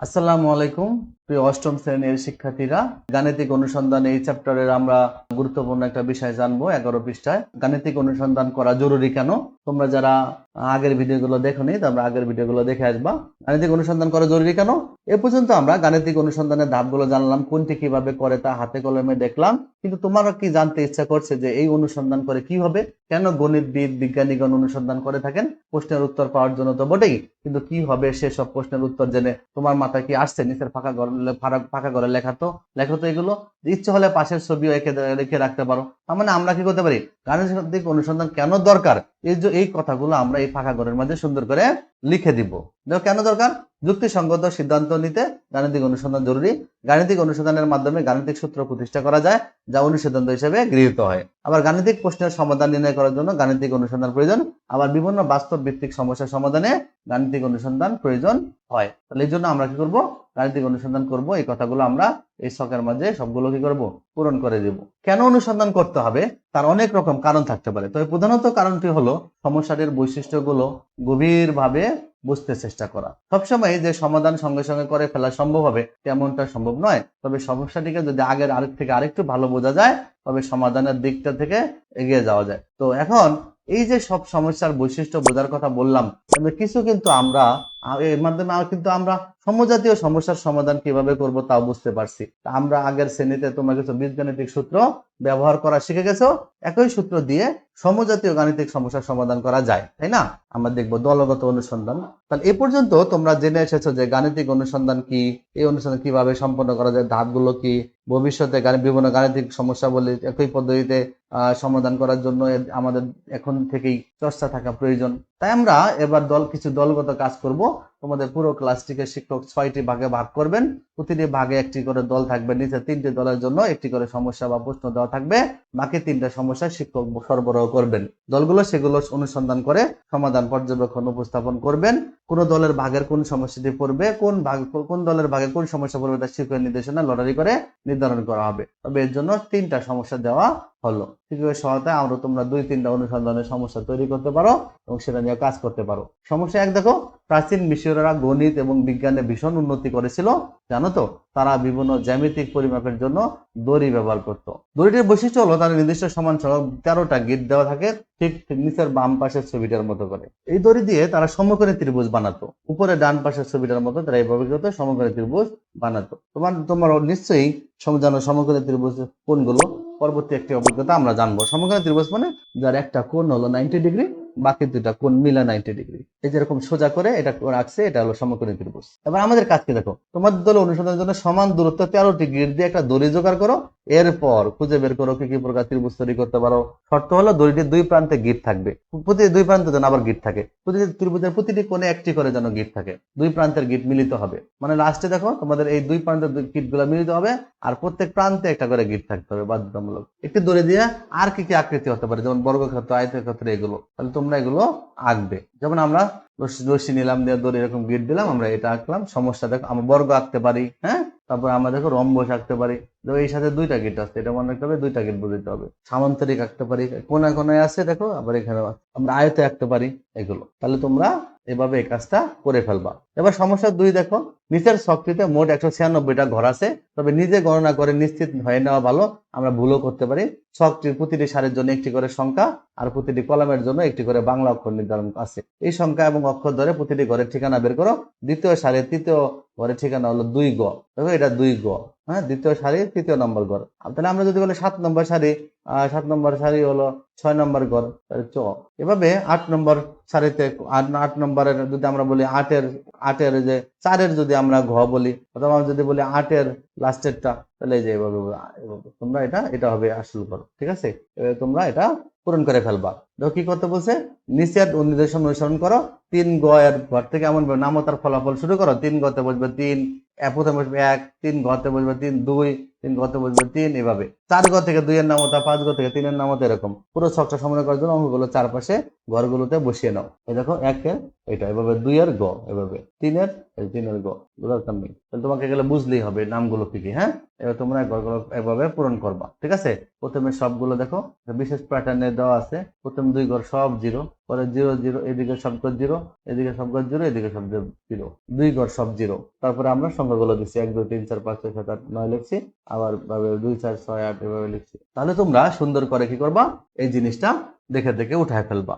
আসসালামু আলাইকুম। প্রিয় অষ্টম শ্রেণির শিক্ষার্থীরা, গাণিতিক অনুসন্ধান এই চ্যাপ্টারের আমরা গুরুত্বপূর্ণ একটা বিষয় জানব এগারো পৃষ্ঠায়। গাণিতিক অনুসন্ধান করা জরুরি কেন? তোমরা যারা আগের ভিডিওগুলো দেখোনি তোমরা আগের ভিডিওগুলো দেখে আসবা। গাণিতিক অনুসন্ধান করা জরুরি কেন? এ পর্যন্ত আমরা গাণিতিক অনুসন্ধানের ধাপগুলো জানলাম, কোনটি কীভাবে করে তা হাতে কলমে দেখলাম। কিন্তু তোমারও কি জানতে ইচ্ছা করছে যে এই অনুসন্ধান করে কি হবে? কেন গণিতবিদ, বিজ্ঞানীগণ অনুসন্ধান করে থাকেন? প্রশ্নের উত্তর পাওয়ার জন্য তো বটেই। কিন্তু কি হবে সেসব প্রশ্নের উত্তর জেনে তোমার মাথায় কি আসছে? নিচের ফাঁকা ঘর ফাঁকা- ঘরে লেখা তো। লেখো তো এগুলো ইচ্ছে হলে পাশের ছবিও এঁকে রেখে রাখতে পারো। তার মানে আমরা কি করতে পারি? গাণিতিক অনুসন্ধান কেন দরকার? এই যে এই কথাগুলো আমরা এই ফাঁকা ঘরের মধ্যে সুন্দর করে লিখে দিব। দেখো কেন দরকার? যুক্তিসঙ্গত সিদ্ধান্ত নিতে গাণিতিক অনুসন্ধান জরুরি। গাণিতিক অনুসন্ধানের মাধ্যমে গাণিতিক সূত্র প্রতিষ্ঠা করা যায়, যা অনুসিদ্ধান্ত হিসেবে গৃহীত হয়। আবার গাণিতিক প্রশ্নের সমাধান নির্ণয় করার জন্য গাণিতিক অনুসন্ধান প্রয়োজন। আবার বিভিন্ন বাস্তব ভিত্তিক সমস্যার সমাধানে গাণিতিক অনুসন্ধান প্রয়োজন হয়। তাহলে এই জন্য আমরা কি করব? গাণিতিক অনুসন্ধান করব, এই কথাগুলো আমরা এই শখের মাঝে সবগুলো কি করব? পূরণ করে দিব। কেন অনুসন্ধান করতে হবে? তার অনেক রকম কারণ থাকতে পারে। তবে প্রধানত কারণটি হলো সমস্যাটির বৈশিষ্ট্যগুলো গভীরভাবে বুঝতে চেষ্টা করা। সবসময় যে সমাধান সঙ্গে সঙ্গে করে ফেলা সম্ভব হবে, তেমনটা সম্ভব নয়। তবে সমস্যাটিকে যদি আগের আরেক থেকে আরেকটু ভালো বোঝা যায়, তবে সমাধানের দিকটা থেকে এগিয়ে যাওয়া যায়। তো এখন এই যে সব সমস্যার বৈশিষ্ট্য বোঝার কথা বললাম তবে কিছু কিন্তু আমরা এর মাধ্যমে কিন্তু আমরা সমজাতীয় সমস্যার সমাধান কীভাবে করব তাও বুঝতে পারছি। আমরা আগের শ্রেণীতে তোমরা কিছু বীজগাণিতিক সূত্র ব্যবহার করা শিখে গেছো, একই সূত্র দিয়ে সমজাতীয় গাণিতিক সমস্যার সমাধান করা যায়, তাই না? আমরা দেখব দলগত অনুসন্ধান। তাহলে এ পর্যন্ত তোমরা জেনে এসেছ যে গাণিতিক অনুসন্ধান কি, এই অনুসন্ধান কীভাবে সম্পন্ন করা যায়, ধাপগুলো কি, ভবিষ্যতে বিভিন্ন গাণিতিক সমস্যা বলে একই পদ্ধতিতে সমাধান করার জন্য আমাদের এখন থেকেই চর্চা থাকা প্রয়োজন। তাই আমরা এবার দল কিছু দলগত কাজ করব। তোমাদের পুরো ক্লাসটিকে শিক্ষক ছয়টি ভাগে ভাগ করবেন। প্রতিটি ভাগে একটি করে দল থাকবে, নিচে তিনটি দলের জন্য একটি করে সমস্যা বা প্রশ্ন দেওয়া থাকবে। বাকি তিনটা সমস্যা শিক্ষক সরবরাহ করবেন। দলগুলো সেগুলো অনুসন্ধান করে সমাধান পর্যবেক্ষণ উপস্থাপন করবেন। কোন দলের ভাগের কোন সমস্যাটি পড়বে, কোন ভাগ, কোন দলের ভাগে কোন সমস্যা পড়বে তা শিক্ষকের নির্দেশনা, লটারি করে নির্ধারণ করা হবে। তবে এর জন্য তিনটা সমস্যা দেওয়া হলো। শিক্ষকের সহায়তায় আমরা তোমরা দুই তিনটা অনুসন্ধানের সমস্যা তৈরি করতে পারো এবং সেটা নিয়ে কাজ করতে পারো। সমস্যা এক দেখো প্রাচীন মিশরীয়রা গণিত এবং বিজ্ঞানে ভীষণ উন্নতি করেছিল, জানো তো? তারা বিভিন্ন জ্যামিতিক পরিমাপের জন্য দড়ি ব্যবহার করত। দড়িটির বৈশিষ্ট্য হলো তার নির্দিষ্ট সমান সংখ্যক তেরোটা গিট দেওয়া থাকে, ঠিক নিচের বাম পাশের ছবিটার মতো করে। এই দড়ি দিয়ে তারা সমকোণী ত্রিভুজ বানাতো। উপরে ডান পাশের ছবিটার মতো তারা এইভাবে কি হতো সমকোণী ত্রিভুজ বানাতো। তোমার তোমার নিশ্চয়ই জানো সমকোণী ত্রিভুজ কোনগুলো? পরবর্তী একটি অভিজ্ঞতা আমরা জানব। সমকোণী ত্রিভুজ মানে যার একটা কোণ হলো নাইনটি ডিগ্রি বাকি দুটা কোণ মিলে নাইনটি ডিগ্রি এই যেরকম সোজা করে এটা রাখছে, এটা হলো সমকোণী ত্রিভুজ। এবার আমাদের কাজকে দেখো? তোমাদের দল অনুসন্ধানের জন্য সমান দূরত্ব তেরোটি গিট দিয়ে একটা দড়ি জোগাড় করো, এরপর খুঁজে বের করো কি কি প্রকার ত্রিভুজ তৈরি করতে পারো। শর্ত হলো দড়িটির দুই প্রান্তে গিট থাকবে। প্রতি দুই প্রান্তে যেন আবার গিট থাকে। প্রতিটি ত্রিভুজের প্রতিটি কোণে একটি করে যেন গিট থাকে। দুই প্রান্তের গিট মিলিত হবে। মানে লাস্টে দেখো, তোমাদের এই দুই প্রান্তের গিটগুলো মিলিত হবে আর প্রত্যেক প্রান্তে একটা করে গিট থাকতে হবে বাধ্যতামূলক। একটি দড়ি দিয়ে আর কি কি আকৃতি হতে পারে? যেমন বর্গক্ষেত্র, আয়তক্ষেত্র, এগুলো। তাহলে তোমরা এগুলো আঁকবে। যেমন আমরা রশ্মি নিলাম দিয়ে ধরে এরকম গিট দিলাম, আমরা এটা আঁকলাম। সমস্যা দেখো, আমরা বর্গ আঁকতে পারি হ্যাঁ? তারপর আমরা দেখো রম্বস আঁকতে পারি। দেখো, এই সাথে দুইটা গিট আছে, এটা মনে রাখতে হবে, দুইটা গিট বুঝতে হবে। সামান্তরিক আঁকতে পারি কোনায় কোনায় আছে, দেখো, আবার এখানে আমরা আয়তে আঁকতে পারি এগুলো। তাহলে তোমরা এভাবে এই কাজটা করে ফেলবা। এবার সমস্যা দুই, দেখো, নিচের শক্তিতে মোট একশো ছিয়ানব্বইটা ঘর আছে, তবে নিজে গণনা করে নিশ্চিত হয়ে নেওয়া ভালো, আমরা ভুলও করতে পারি। শখটির প্রতিটি সারের জন্য একটি করে সংখ্যা, আর প্রতিটি কলামের জন্য একটি করে বাংলা অক্ষর নির্ধারণ আছে। এই সংখ্যা এবং অক্ষর ধরে প্রতিটি ঘরের ঠিকানা বের করো। দ্বিতীয় সারের তৃতীয় ঘরের ঠিকানা হলো দুই গ। দেখো, এটা দুই গ। হ্যাঁ দ্বিতীয় সারি, তৃতীয় নম্বর ঘর। তাহলে আমরা যদি বলি সাত নম্বর সারি সাত নম্বর সারি হলো ছয় নম্বর ঘর চ। এভাবে আট নম্বর সারিতে, আট নম্বরের যদি আমরা বলি আটের আটের যে চারের যদি আমরা ঘ বলি, অথবা আমরা যদি বলি আটের লাস্টেরটা, তাহলে এই যে এভাবে তোমরা এটা এটা হবে আসল ঘর, ঠিক আছে? তোমরা এটা পূরণ করে ফেলবা। দেখো কি করতে বলছে? নিচের নির্দেশন অনুসরণ করো, তিন গ এর ঘর থেকে এমন নামতার ফলাফল শুরু করো, তিন গতে বসবে তিন প্রথমে বসবে এক তিন ঘরতে বসবে তিন দুই তিন গতে বসবে তিন এভাবে। চার গ থেকে দুইয়ের নাম হতো, পাঁচ গ থেকে তিনের নাম হতো এরকম। পুরো ছকটা সমান করার জন্য অঙ্কগুলো চারপাশে ঘরগুলোতে বসিয়ে নাও। এই দেখো, একের এটা, এভাবে দুইয়ের গ, এভাবে। তিনের তিনের গ, দরকার নেই। তাহলে তোমাকে গেলে বুঝলেই হবে নামগুলো কি কি হ্যাঁ? এবার তোমরা ঘরগুলো এভাবে পূরণ করবা, ঠিক আছে? প্রথমে সবগুলো দেখো বিশেষ প্যাটার্নে দেওয়া আছে। প্রথম দুই ঘর সব জিরো, পরে জিরো জিরো, এদিকে সব ঘর জিরো, এদিকে সব ঘর জিরো, এদিকে সব জিরো। দুই ঘর সব জিরো। তারপরে আমরা সংখ্যাগুলো দিচ্ছি, এক, দুই, তিন, চার, পাঁচ, ছয়, সাত, আট, নয় লিখছি। আবার দুই চার ছয় আট এভাবে লিখছি। তাহলে তোমরা সুন্দর করে কি করবা? এই জিনিসটা দেখে দেখে উঠায় ফেলবা।